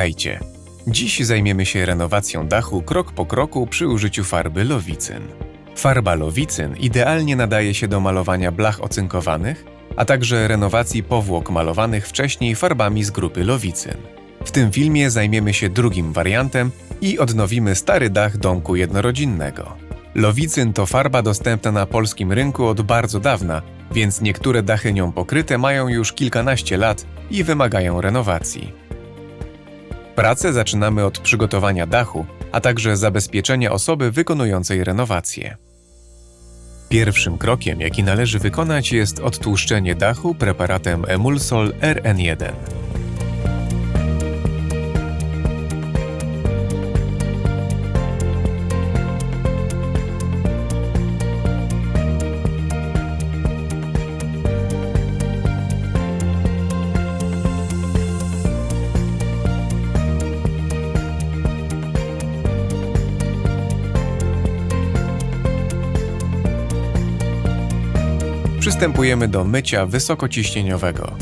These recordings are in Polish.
Witajcie. Dziś zajmiemy się renowacją dachu krok po kroku przy użyciu farby Lowicyn. Farba Lowicyn idealnie nadaje się do malowania blach ocynkowanych, a także renowacji powłok malowanych wcześniej farbami z grupy Lowicyn. W tym filmie zajmiemy się drugim wariantem i odnowimy stary dach domku jednorodzinnego. Lowicyn to farba dostępna na polskim rynku od bardzo dawna, więc niektóre dachy nią pokryte mają już kilkanaście lat i wymagają renowacji. Pracę zaczynamy od przygotowania dachu, a także zabezpieczenia osoby wykonującej renowację. Pierwszym krokiem, jaki należy wykonać, jest odtłuszczenie dachu preparatem Emulsol RN1. Przystępujemy do mycia wysokociśnieniowego.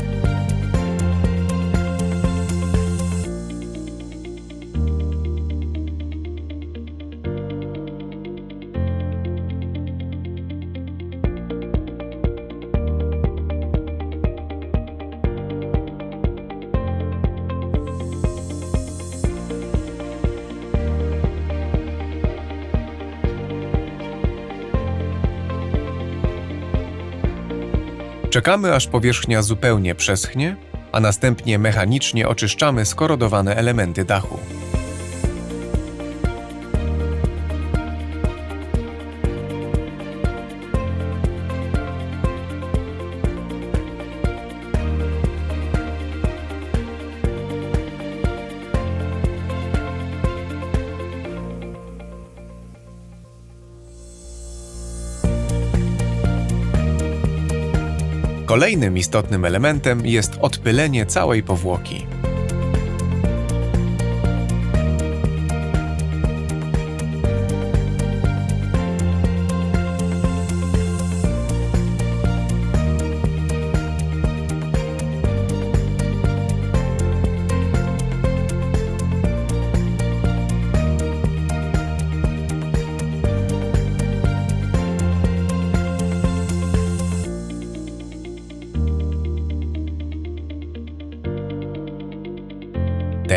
Czekamy aż powierzchnia zupełnie przeschnie, a następnie mechanicznie oczyszczamy skorodowane elementy dachu. Kolejnym istotnym elementem jest odpylenie całej powłoki.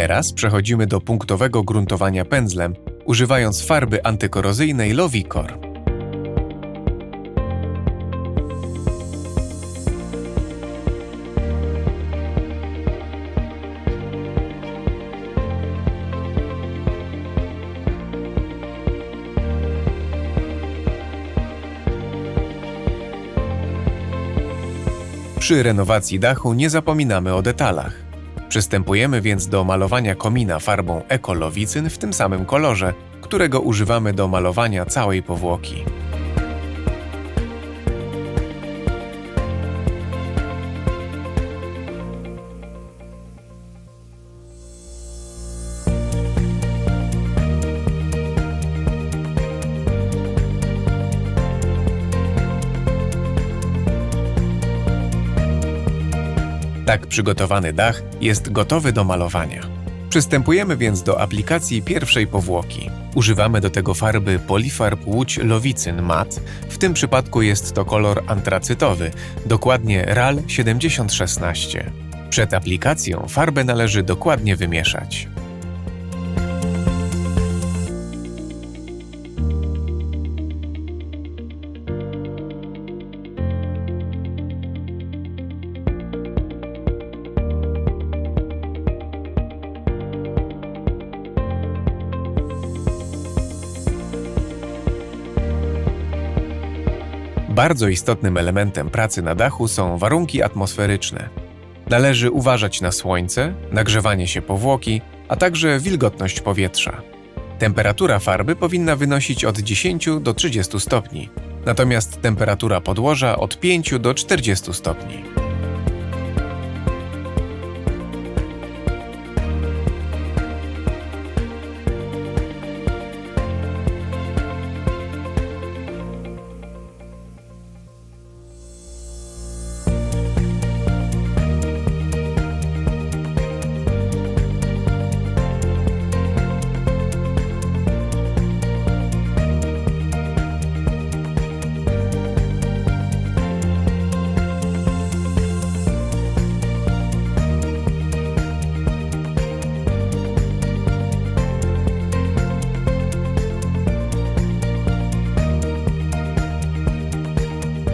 Teraz przechodzimy do punktowego gruntowania pędzlem, używając farby antykorozyjnej Lovicor. Przy renowacji dachu nie zapominamy o detalach. Przystępujemy więc do malowania komina farbą ekolowicyn w tym samym kolorze, którego używamy do malowania całej powłoki. Tak przygotowany dach jest gotowy do malowania. Przystępujemy więc do aplikacji pierwszej powłoki. Używamy do tego farby Polifarb Łódź Lowicyn Mat, w tym przypadku jest to kolor antracytowy, dokładnie RAL 7016. Przed aplikacją farbę należy dokładnie wymieszać. Bardzo istotnym elementem pracy na dachu są warunki atmosferyczne. Należy uważać na słońce, nagrzewanie się powłoki, a także wilgotność powietrza. Temperatura farby powinna wynosić od 10 do 30 stopni, natomiast temperatura podłoża od 5 do 40 stopni.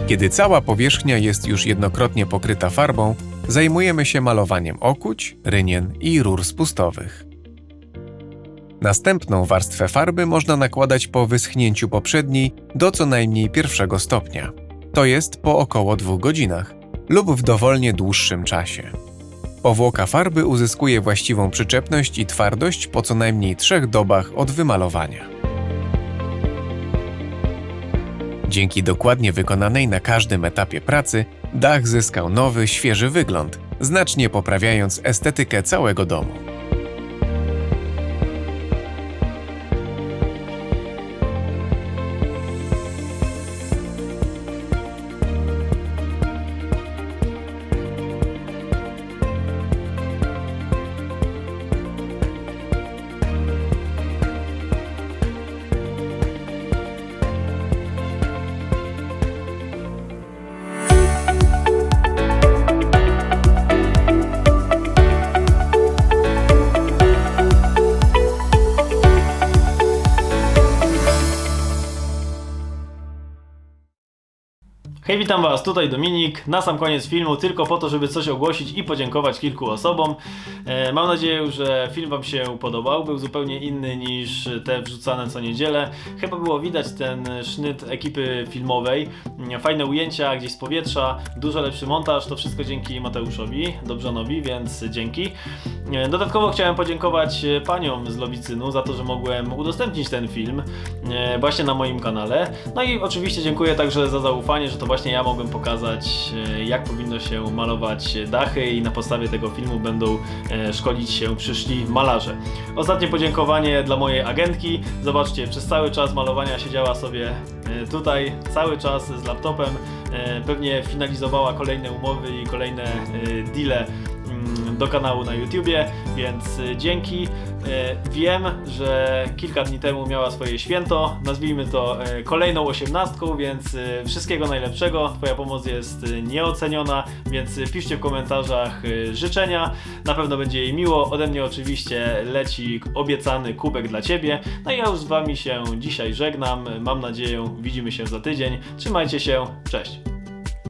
Kiedy cała powierzchnia jest już jednokrotnie pokryta farbą, zajmujemy się malowaniem okuć, rynien i rur spustowych. Następną warstwę farby można nakładać po wyschnięciu poprzedniej do co najmniej pierwszego stopnia, to jest po około dwóch godzinach lub w dowolnie dłuższym czasie. Powłoka farby uzyskuje właściwą przyczepność i twardość po co najmniej trzech dobach od wymalowania. Dzięki dokładnie wykonanej na każdym etapie pracy, dach zyskał nowy, świeży wygląd, znacznie poprawiając estetykę całego domu. Hej, witam Was, tutaj Dominik. Na sam koniec filmu, tylko po to, żeby coś ogłosić i podziękować kilku osobom. E, mam nadzieję, że film Wam się podobał. Był zupełnie inny niż te wrzucane co niedzielę. Chyba było widać ten sznyt ekipy filmowej. Mm, Fajne ujęcia gdzieś z powietrza, dużo lepszy montaż. To wszystko dzięki Mateuszowi Dobrzanowi, więc dzięki. E, Dodatkowo chciałem podziękować e, paniom z Lowicynu za to, że mogłem udostępnić ten film e, właśnie na moim kanale. No i oczywiście dziękuję także za zaufanie, że to właśnie ja mogłem pokazać, e, jak powinno się malować dachy i na podstawie tego filmu będą e, szkolić się przyszli malarze. Ostatnie podziękowanie dla mojej agentki. Zobaczcie, przez cały czas malowania siedziała sobie e, tutaj, cały czas z laptopem. Pewnie finalizowała kolejne umowy i kolejne deale do kanału na YouTubie, więc y, dzięki. E, Wiem, że kilka dni temu miała swoje święto, nazwijmy to e, kolejną osiemnastką, więc y, wszystkiego najlepszego. Twoja pomoc jest y, nieoceniona, więc y, piszcie w komentarzach y, życzenia. Na pewno będzie jej miło. Ode mnie oczywiście leci obiecany kubek dla Ciebie. No i ja już z Wami się dzisiaj żegnam. Mam nadzieję, widzimy się za tydzień. Trzymajcie się, cześć.